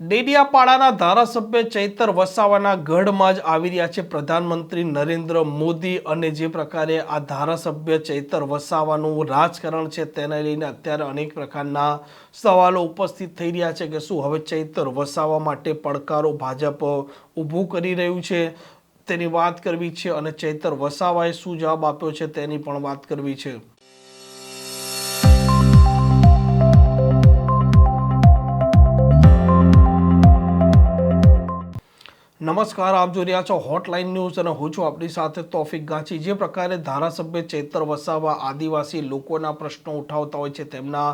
ડેડિયાપાડાના ધારાસભ્ય ચૈતર વસાવાના ગઢમાં જ આવી રહ્યા છે. પ્રધાનમંત્રી નરેન્દ્ર મોદી અને જે પ્રકારે આ ધારાસભ્ય ચૈતર વસાવાનું રાજકારણ છે તેને લઈને અત્યારે અનેક પ્રકારના સવાલો ઉપસ્થિત થઈ રહ્યા છે કે શું હવે ચૈતર વસાવા માટે પડકારો ભાજપ ઊભું કરી રહ્યું છે? તેની વાત કરવી છે અને ચૈતર વસાવાએ શું જવાબ આપ્યો છે તેની પણ વાત કરવી છે. નમસ્કાર, આપ જોઈ રહ્યા છો હોટલાઇન ન્યૂઝ અને હું છું આપણી સાથે તોફિક ગાંચી જે પ્રકારે ધારાસભ્ય ચેતર વસાવા આદિવાસી લોકોના પ્રશ્નો ઉઠાવતા હોય છે, તેમના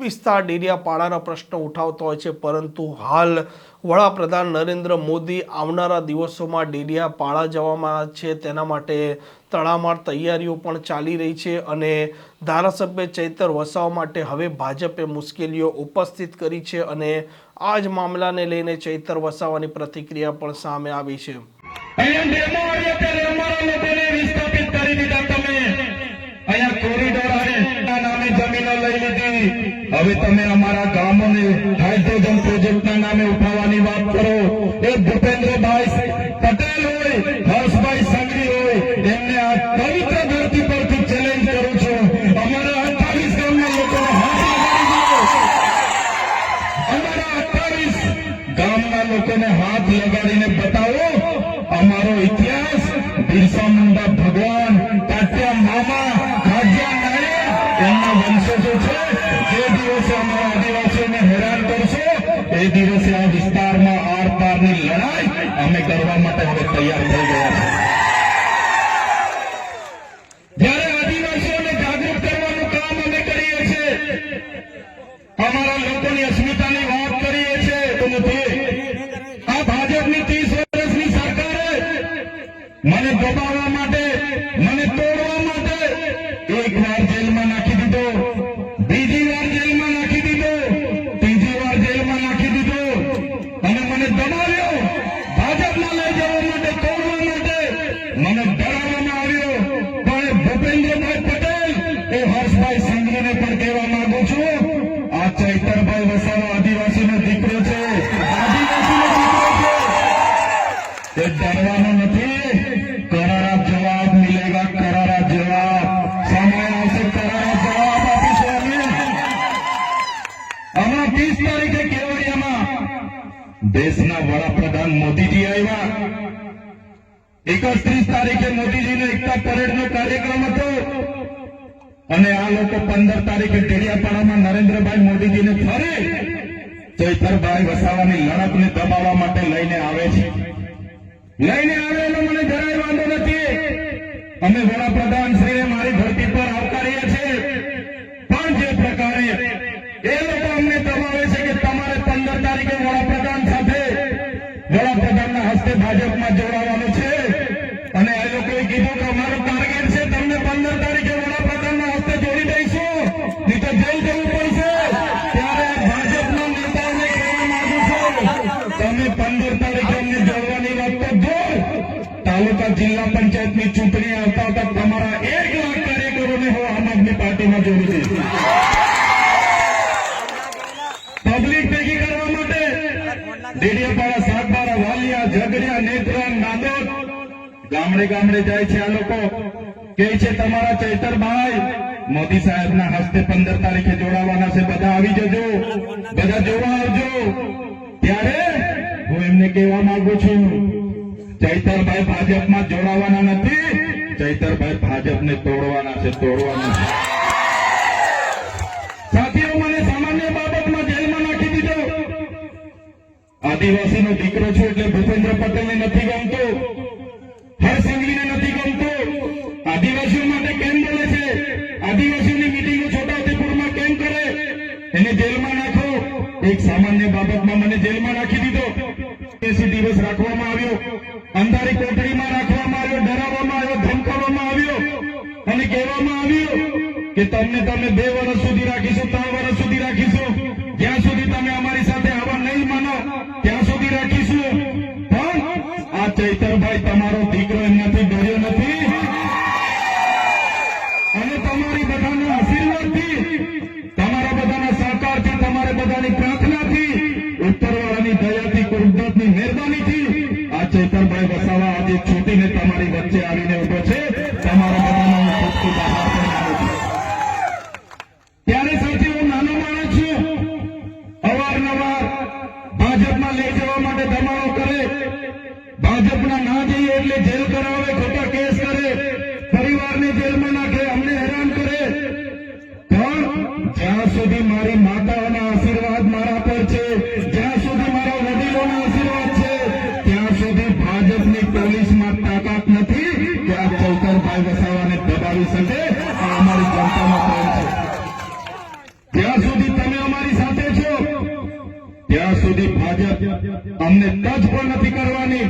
વિસ્તાર ડેડિયાપાડાના પ્રશ્નો ઉઠાવતા હોય છે, પરંતુ હાલ વડાપ્રધાન નરેન્દ્ર મોદી આવનારા દિવસોમાં ડેડિયાપાડા જવામાં છે. તેના માટે તડામાર તૈયારીઓ પણ ચાલી રહી છે અને ધારાસભ્ય ચૈતર વસાવા માટે હવે ભાજપે મુશ્કેલીઓ ઉપસ્થિત કરી છે અને આ જ મામલાને લઈને ચૈતર વસાવાની પ્રતિક્રિયા પણ સામે આવી છે. કોરિડોર નામે જમીનો લઈ લીધી. હવે તમે અમારા ગામોને હાઇડ્રોજન પ્રોજેક્ટના નામે ઉઠાવવાની વાત કરો. એ ભૂપેન્દ્રભાઈ પટેલ હોય, હર્ષભાઈ સંઘવી હોય, એમને આ પવિત્ર ધરતી પરથી ચેલેન્જ કરું છું. અમારા અઠાવીસ ગામના લોકોને અમારા અઠાવીસ ગામના લોકોને હાથ લગાડીને બતાવો, અમારો ઇતિહાસ બિરસા મુંડા ભગવાન એ દિવસે આ વિસ્તારમાં આર પારની લડાઈ અમે કરવા માટે હવે તૈયાર થઈ ગયા છે અસ્મિતાની વાત કરીએ છીએ તો નથી ત્રીસ વર્ષની સરકારે મને દબાવવા માટે, મને તોડવા માટે એક વાર જેલમાં નાખી દેશના વડાપ્રધાન મોદીજી આવ્યા. એકત્રીસ તારીખે મોદીજીનો એકતા પરેડનો કાર્યક્રમ હતો. અને આ લોકો પંદર તારીખે ડેડિયાપાડામાં નરેન્દ્રભાઈ મોદીજીને ફરે ચૈતરભાઈ વસાવાની લડતને દબાવવા માટે લઈને આવે છે. લઈને આવે એનો મને જરાય વાંધો નથી. અમે વડાપ્રધાન શ્રીને મારી ધરતી પર આવકારીએ છીએ પણ જે પ્રકારે એ લોકો અમને દબાવે છે કે તમારે પંદર તારીખે વડાપ્રધાન સાથે વડાપ્રધાનના હસ્તે ભાજપમાં જોડાવાનું છે. અને એ લોકોએ કીધું કે અમારો ટાર્ગેટ છે, તમને પંદર તારીખે વડાપ્રધાનના હસ્તે જોડી દઈશું. નહીં તો જેલ જવું પડશે. ત્યારે ભાજપના નેતાઓને કહેવા માંગુ છું, તમે પંદર તારીખે અમને જોડવાની વાત તો દૂર તાલુકા જિલ્લા પંચાયતની ચૂંટણી આવતા હતા તમારા ગામડે ગામડે જાય છે આ લોકો. કે છે તમારા ચૈતરભાઈ મોદી સાહેબના હસ્તે પંદર તારીખે જોડાવાના છે, બધા આવી જજો. બધા જોવા આવજો. ત્યારે હું એમને કહેવા માંગુ છું, ચૈતરભાઈ ભાજપમાં જોડાવાના નથી, ચૈતરભાઈ ભાજપને તોડવાના છે તોડવાના છે. સાથીઓ, મને સામાન્ય બાબતમાં જેલમાં નાખી દીધો. આદિવાસીનો દીકરો છું એટલે ભૂપેન્દ્ર પટેલને નથી ગમતો. અંધારી રાખવામાં આવ્યો, ડરાવવામાં આવ્યો, ધમકાવવામાં આવ્યો અને કહેવામાં આવ્યું કે તમને તમે બે વર્ષ સુધી રાખીશું, ત્રણ વર્ષ સુધી રાખીશું. જ્યાં સુધી તમે અમારી સાથે આવા નહીં માનો, ત્યાં સુધી રાખીશું. આજે છૂટીને તમારી વચ્ચે આવીને ઊભો છે, તમારા બધાનો હું ખૂબ ખૂબ આભાર માનું છું. ત્યારે સૌથી હું નાનો માણસ છું. અવારનવાર ભાજપમાં લઈ જવા માટે ધમાડો કરે. ભાજપના ના જઈએ એટલે જેલ કરાવે, ખોટા કેસ કરે. પરિવારને જેલમાં નાખે, અમને હેરાન કરે. પણ જ્યાં સુધી મારી શકે આ અમારી જનતાનો પ્રેમ છે. જ્યાં સુધી તમે અમારી સાથે છો. ત્યાં સુધી ભાજપ અમને ટચ પણ નથી કરવાની.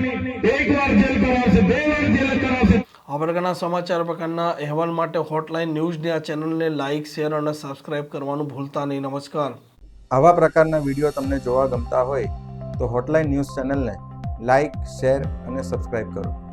એક વાર જેલ કરાવશે બે વાર જેલ કરાવશે. આ પ્રકારના સમાચાર પ્રકારના અહેવાલ માટે હોટલાઇન ન્યૂઝની આ ચેનલને લાઇક શેર અને સબસ્ક્રાઇબ કરવાનું ભૂલતા નહીં. નમસ્કાર. આવા પ્રકારના વીડિયો તમને જોવા ગમતા હોય તો હોટલાઇન ન્યૂઝ ચેનલને લાઇક શેર અને સબસ્ક્રાઇબ કરો.